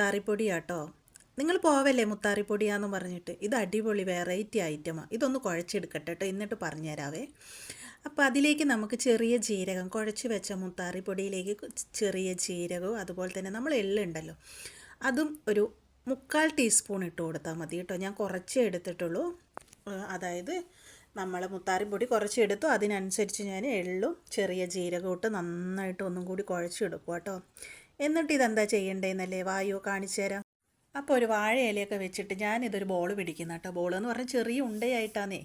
മുത്താറിപ്പൊടിയാട്ടോ. നിങ്ങൾ പോവല്ലേ മുത്താറിപ്പൊടിയാന്ന് പറഞ്ഞിട്ട്? ഇത് അടിപൊളി വെറൈറ്റി ഐറ്റമാണ് ഇതൊന്ന് കുഴച്ചെടുക്കട്ടെ കേട്ടോ എന്നിട്ട് പറഞ്ഞുതരാവേ. അപ്പോൾ അതിലേക്ക് നമുക്ക് ചെറിയ ജീരകം കുഴച്ച് വെച്ച മുത്താറിപ്പൊടിയിലേക്ക് ചെറിയ ജീരകവും അതുപോലെ തന്നെ നമ്മൾ എള്ളുണ്ടല്ലോ. അതും ഒരു മുക്കാൽ ടീസ്പൂൺ ഇട്ട് കൊടുത്താൽ മതി കേട്ടോ ഞാൻ കുറച്ചേ എടുത്തിട്ടുള്ളൂ. അതായത് നമ്മൾ മുത്താറിപ്പൊടി കുറച്ച് എടുത്തു അതിനനുസരിച്ച് ഞാൻ എള്ളും ചെറിയ ജീരകവും ഇട്ട് നന്നായിട്ട് ഒന്നും കൂടി കുഴച്ചെടുക്കും കേട്ടോ എന്നിട്ട് ഇതെന്താ ചെയ്യണ്ടേന്നല്ലേ വായു കാണിച്ചു തരാം. അപ്പോൾ ഒരു വാഴയിലയൊക്കെ വെച്ചിട്ട് ഞാനിതൊരു ബോൾ പിടിക്കുന്ന കേട്ടോ. ബോൾ എന്ന് പറഞ്ഞാൽ ചെറിയ ഉണ്ടയായിട്ടാന്നേ.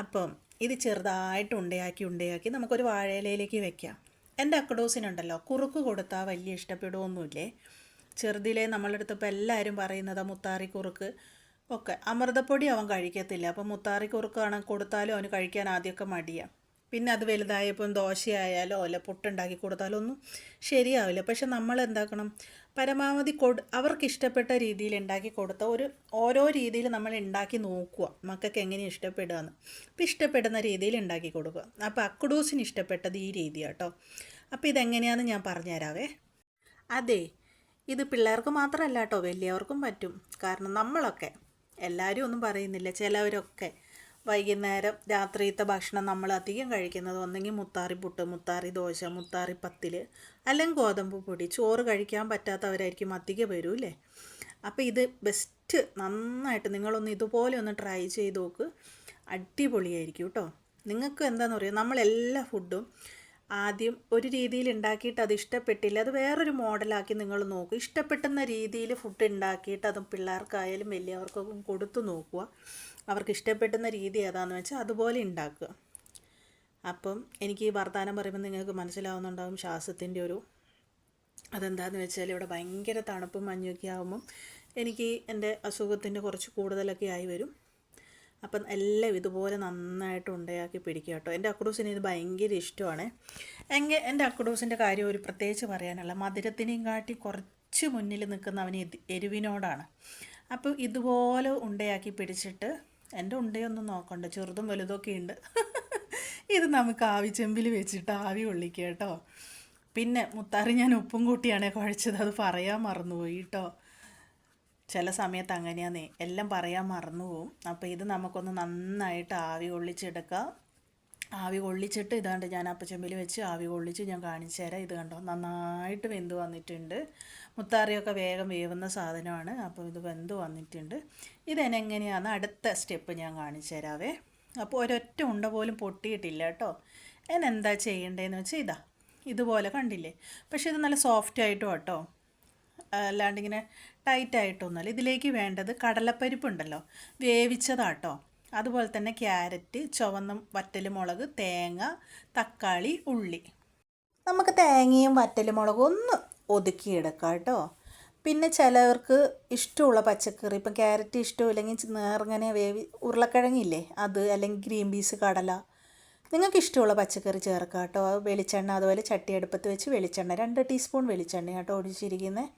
അപ്പം ഇത് ചെറുതായിട്ട് ഉണ്ടയാക്കി ഉണ്ടയാക്കി നമുക്കൊരു വാഴയിലയിലേക്ക് വെക്കാം. എന്റെ അക്കഡോസിനുണ്ടല്ലോ കുറുക്ക് കൊടുത്താൽ വലിയ ഇഷ്ടപ്പെടുമൊന്നുമില്ലേ നമ്മളുടെ നമ്മളെടുത്ത് ഇപ്പോൾ എല്ലാവരും പറയുന്നത് മുത്താറി കുറുക്ക്. ഒക്കെ അമൃതപ്പൊടി അവൻ കഴിക്കത്തില്ല. അപ്പം മുത്താറി കുറുക്കാണ് കൊടുത്താലും അവന് കഴിക്കാൻ ആദ്യമൊക്കെ മടിയാണ് പിന്നെ അത് വലുതായപ്പം ദോശയായാലോ അല്ല പുട്ടുണ്ടാക്കി കൊടുത്താലോ ഒന്നും ശരിയാവില്ല. പക്ഷെ നമ്മൾ എന്താക്കണം പരമാവധി കൊടു അവർക്ക് ഇഷ്ടപ്പെട്ട രീതിയിൽ ഉണ്ടാക്കി കൊടുത്ത ഒരു ഓരോ രീതിയിൽ നമ്മൾ ഉണ്ടാക്കി നോക്കുക മക്കൾക്ക് എങ്ങനെ ഇഷ്ടപ്പെടുകയെന്ന് അപ്പോൾ ഇഷ്ടപ്പെടുന്ന രീതിയിൽ ഉണ്ടാക്കി കൊടുക്കുക. അപ്പോൾ അക്കുഡൂസിന് ഇഷ്ടപ്പെട്ടത് ഈ രീതി കേട്ടോ അപ്പോൾ ഇതെങ്ങനെയാണെന്ന് ഞാൻ പറഞ്ഞുതരാവേ. അതെ ഇത് പിള്ളേർക്ക് മാത്രമല്ല കേട്ടോ വലിയവർക്കും പറ്റും. കാരണം നമ്മളൊക്കെ എല്ലാവരും ഒന്നും പറയുന്നില്ല ചിലവരൊക്കെ വൈകുന്നേരം രാത്രിയത്തെ ഭക്ഷണം നമ്മൾ അധികം കഴിക്കുന്നത് ഒന്നെങ്കിൽ മുത്താറി പുട്ട് മുത്താറി ദോശ മുത്താറി പത്തിൽ അല്ലെങ്കിൽ ഗോതമ്പ് പൊടി. ചോറ് കഴിക്കാൻ പറ്റാത്തവരായിരിക്കും അധികം വരും അല്ലേ? അപ്പോൾ ഇത് ബെസ്റ്റ് നന്നായിട്ട് നിങ്ങളൊന്ന് ഇതുപോലെ ഒന്ന് ട്രൈ ചെയ്ത് നോക്ക്. അടിപൊളിയായിരിക്കും കേട്ടോ. നിങ്ങൾക്ക് എന്താണെന്ന് പറയുക നമ്മളെല്ലാ ഫുഡും ആദ്യം ഒരു രീതിയിൽ ഉണ്ടാക്കിയിട്ട് അത് ഇഷ്ടപ്പെട്ടില്ല. അത് വേറൊരു മോഡലാക്കി നിങ്ങൾ നോക്കുക ഇഷ്ടപ്പെട്ടുന്ന രീതിയിൽ ഫുഡ് ഉണ്ടാക്കിയിട്ട് അതും പിള്ളേർക്കായാലും വലിയവർക്കും കൊടുത്തു നോക്കുക. അവർക്ക് ഇഷ്ടപ്പെട്ടുന്ന രീതി ഏതാണെന്ന് വെച്ചാൽ അതുപോലെ ഉണ്ടാക്കുക. അപ്പം എനിക്ക് ഈ വർത്താനം പറയുമ്പോൾ നിങ്ങൾക്ക് മനസ്സിലാവുന്നുണ്ടാവും ശ്വാസത്തിന്റെ ഒരു അതെന്താന്ന് വെച്ചാൽ ഇവിടെ ഭയങ്കര തണുപ്പും മഞ്ഞൊക്കെ ആകുമ്പം എനിക്ക് എന്റെ അസുഖത്തിന്റെ കുറച്ച് കൂടുതലൊക്കെ ആയി വരും. അപ്പം എല്ലാം ഇതുപോലെ നന്നായിട്ട് ഉണ്ടയാക്കി പിടിക്കുക കേട്ടോ. എന്റെ അക്രൂസിന് ഇത് ഭയങ്കര ഇഷ്ടമാണ്. എങ്കിൽ എന്റെ അക്കുഡൂസിന്റെ കാര്യം ഒരു പ്രത്യേകിച്ച് പറയാനുള്ള മധുരത്തിനെയും കാട്ടി കുറച്ച് മുന്നിൽ നിൽക്കുന്ന അവന് എരിവിനോടാണ്. അപ്പോൾ ഇതുപോലെ ഉണ്ടയാക്കി പിടിച്ചിട്ട് എന്റെ ഉണ്ടയൊന്നും നോക്കണ്ട. ചെറുതും വലുതൊക്കെ ഉണ്ട്. ഇത് നമുക്ക് ആവി ചെമ്പിൽ വെച്ചിട്ട് ആവി കൊള്ളിക്കുക കേട്ടോ. പിന്നെ മുത്താറി ഞാൻ ഉപ്പും കൂട്ടിയാണ് കുഴച്ചത്. അത് പറയാൻ മറന്നുപോയി കേട്ടോ. ചില സമയത്ത് അങ്ങനെയാന്നേ. എല്ലാം പറയാൻ മറന്നു പോവും. അപ്പോൾ ഇത് നമുക്കൊന്ന് നന്നായിട്ട് ആവി കൊള്ളിച്ചെടുക്കാം. ആവി കൊള്ളിച്ചിട്ട് ഇതാണ്ട് ഞാൻ അപ്പച്ചമ്പിൽ വെച്ച് ആവി കൊള്ളിച്ച് ഞാൻ കാണിച്ചു തരാം. ഇത് കണ്ടോ? നന്നായിട്ട് വെന്ത് വന്നിട്ടുണ്ട്. മുത്താറിയൊക്കെ വേഗം വേവുന്ന സാധനമാണ്. അപ്പോൾ ഇത് വെന്ത് വന്നിട്ടുണ്ട്. ഇതെനെങ്ങനെയാണ് അടുത്ത സ്റ്റെപ്പ് ഞാൻ കാണിച്ചു തരാവേ. അപ്പോൾ ഒരൊറ്റ ഉണ്ട പോലും പൊട്ടിയിട്ടില്ല കേട്ടോ. എന്നെന്താ ചെയ്യേണ്ടതെന്ന് വെച്ചാൽ ഇതാ. ഇതുപോലെ കണ്ടില്ലേ? പക്ഷേ ഇത് നല്ല സോഫ്റ്റ് ആയിട്ടോ കേട്ടോ അല്ലാണ്ട് ഇങ്ങനെ ടൈറ്റ് ആയിട്ടൊന്നുമല്ല. ഇതിലേക്ക് വേണ്ടത് കടലപ്പരിപ്പ് ഉണ്ടല്ലോ വേവിച്ചതാട്ടോ. അതുപോലെ തന്നെ ക്യാരറ്റ് ചുവന്ന വറ്റൽമുളക് തേങ്ങ തക്കാളി ഉള്ളി. നമുക്ക് തേങ്ങയും വറ്റൽമുളകും ഒന്ന് ഒതുക്കിയെടുക്കാം കേട്ടോ. പിന്നെ ചിലവർക്ക് ഇഷ്ടമുള്ള പച്ചക്കറി ഇപ്പം ക്യാരറ്റ് ഇഷ്ടമില്ലെങ്കിൽ നേർങ്ങനെ വേവി ഉരുളക്കിഴങ്ങില്ലേ അത് അല്ലെങ്കിൽ ഗ്രീൻ പീസ് കടല. നിങ്ങൾക്ക് ഇഷ്ടമുള്ള പച്ചക്കറി ചേർക്കാം കേട്ടോ. വെളിച്ചെണ്ണ അതുപോലെ ചട്ടി അടുപ്പത്ത് വെച്ച് വെളിച്ചെണ്ണ രണ്ട് ടീസ്പൂൺ വെളിച്ചെണ്ണ കേട്ടോ ഒഴിച്ചിരിക്കുന്നത്.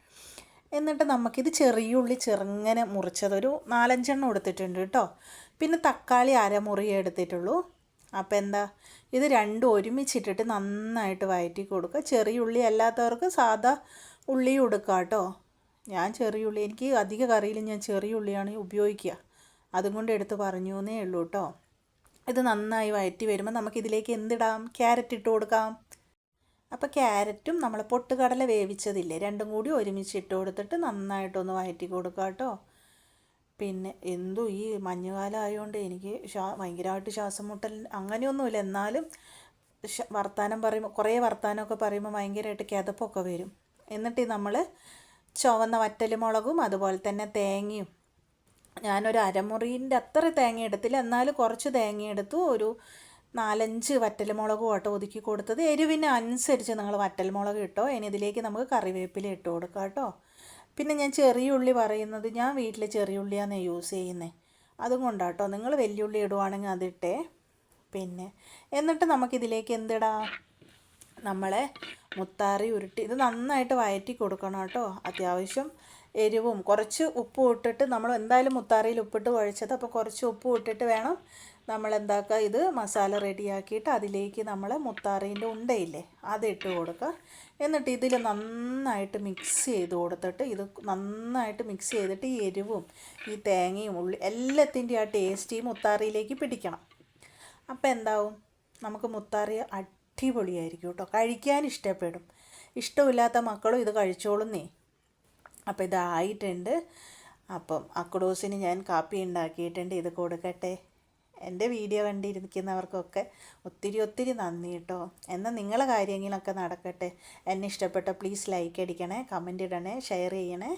എന്നിട്ട് നമുക്കിത് ചെറിയ ഉള്ളി ചെറുങ്ങനെ മുറിച്ചതൊരു നാലഞ്ചെണ്ണം എടുത്തിട്ടുണ്ട് കേട്ടോ. പിന്നെ തക്കാളി അരമുറി എടുത്തിട്ടുള്ളൂ. അപ്പോൾ എന്താ? ഇത് രണ്ടും ഒരുമിച്ചിട്ടിട്ട് നന്നായിട്ട് വയറ്റി കൊടുക്കുക. ചെറിയ ഉള്ളി അല്ലാത്തവർക്ക് സാധാ ഉള്ളി കൊടുക്കുക കേട്ടോ. ഞാൻ ചെറിയ ഉള്ളി എനിക്ക് അധിക കറിയിൽ ഞാൻ ചെറിയ ഉള്ളിയാണ് ഉപയോഗിക്കുക. അതും കൊണ്ട് എടുത്ത് പറഞ്ഞു എന്നേ ഉള്ളൂ കേട്ടോ. ഇത് നന്നായി വയറ്റി വരുമ്പോൾ നമുക്കിതിലേക്ക് എന്തിടാം? ക്യാരറ്റ് ഇട്ട് കൊടുക്കാം. അപ്പോൾ ക്യാരറ്റും നമ്മൾ പൊട്ടുകടല വേവിച്ചതില്ലേ രണ്ടും കൂടി ഒരുമിച്ച് ഇട്ട് കൊടുത്തിട്ട് നന്നായിട്ടൊന്ന് വഴറ്റി കൊടുക്കുക കേട്ടോ. പിന്നെ എന്തു ഈ മഞ്ഞുകാലം ആയതുകൊണ്ട് എനിക്ക് ശ്വാ ഭയങ്കരമായിട്ട് ശ്വാസം മുട്ടൽ അങ്ങനെയൊന്നുമില്ല. എന്നാലും വർത്തമാനം പറയുമ്പോൾ കുറേ വർത്താനമൊക്കെ പറയുമ്പോൾ ഭയങ്കരമായിട്ട് കിതപ്പൊക്കെ വരും. എന്നിട്ട് നമ്മൾ ചുവന്ന വറ്റലുമുളകും അതുപോലെ തന്നെ തേങ്ങയും. ഞാനൊരു അരമുറീന്റെ അത്ര തേങ്ങ എടുത്തില്ല. എന്നാലും കുറച്ച് തേങ്ങ എടുത്തു ഒരു നാലഞ്ച് വറ്റൽമുളകും കേട്ടോ ഒതുക്കി കൊടുത്തത്. എരിവിന് അനുസരിച്ച് നിങ്ങൾ വറ്റൽമുളക് ഇട്ടോ ഇനി ഇതിലേക്ക് നമുക്ക് കറിവേപ്പില ഇട്ട് കൊടുക്കാം കേട്ടോ. പിന്നെ ഞാൻ ചെറിയ ഉള്ളി പറയുന്നത് ഞാൻ വീട്ടിൽ ചെറിയ ഉള്ളിയാണ് യൂസ് ചെയ്യുന്നത് അതുകൊണ്ടാട്ടോ നിങ്ങൾ വലിയുള്ളി ഇടുവാണെങ്കിൽ അതിട്ടേ പിന്നെ എന്നിട്ട് നമുക്കിതിലേക്ക് എന്തിടാ? നമ്മളെ മുത്താറി ഉരുട്ടി ഇത് നന്നായിട്ട് വയറ്റി കൊടുക്കണം കേട്ടോ. അത്യാവശ്യം എരിവും. കുറച്ച് ഉപ്പും ഇട്ടിട്ട് നമ്മൾ എന്തായാലും മുത്താറിയിൽ ഉപ്പിട്ട് കുഴച്ചത് അപ്പോൾ കുറച്ച് ഉപ്പും ഇട്ടിട്ട് വേണം നമ്മൾ എന്താക്കുക ഇത് മസാല റെഡിയാക്കിയിട്ട് അതിലേക്ക് നമ്മൾ മുത്താറീന്റെ ഉണ്ടയില്ലേ അതിട്ട് കൊടുക്കുക. എന്നിട്ട് ഇതിൽ നന്നായിട്ട് മിക്സ് ചെയ്ത് കൊടുത്തിട്ട് ഇത് നന്നായിട്ട് മിക്സ് ചെയ്തിട്ട് ഈ എരിവും ഈ തേങ്ങയും ഉള്ളി എല്ലാത്തിന്റെ ആ ടേസ്റ്റ് ഈ മുത്താറിയിലേക്ക് പിടിക്കണം. അപ്പോൾ എന്താവും? നമുക്ക് മുത്താറി അടിപൊളിയായിരിക്കും കേട്ടോ. കഴിക്കാൻ ഇഷ്ടപ്പെടും. ഇഷ്ടമില്ലാത്ത മക്കളും ഇത് കഴിച്ചോളുന്നേ. അപ്പോൾ ഇതായിട്ടുണ്ട്. അപ്പം അക്കുഡോസിന് ഞാൻ കാപ്പി ഉണ്ടാക്കിയിട്ടുണ്ട്. ഇത് കൊടുക്കട്ടെ. എന്റെ വീഡിയോ കണ്ടിരിക്കുന്നവർക്കൊക്കെ ഒത്തിരി ഒത്തിരി നന്ദി കേട്ടോ. എന്നാൽ നിങ്ങളെ കാര്യങ്ങളൊക്കെ നടക്കട്ടെ. എന്നെ ഇഷ്ടപ്പെട്ട പ്ലീസ് ലൈക്ക് അടിക്കണേ കമന്റ് ഇടണേ ഷെയർ ചെയ്യണേ.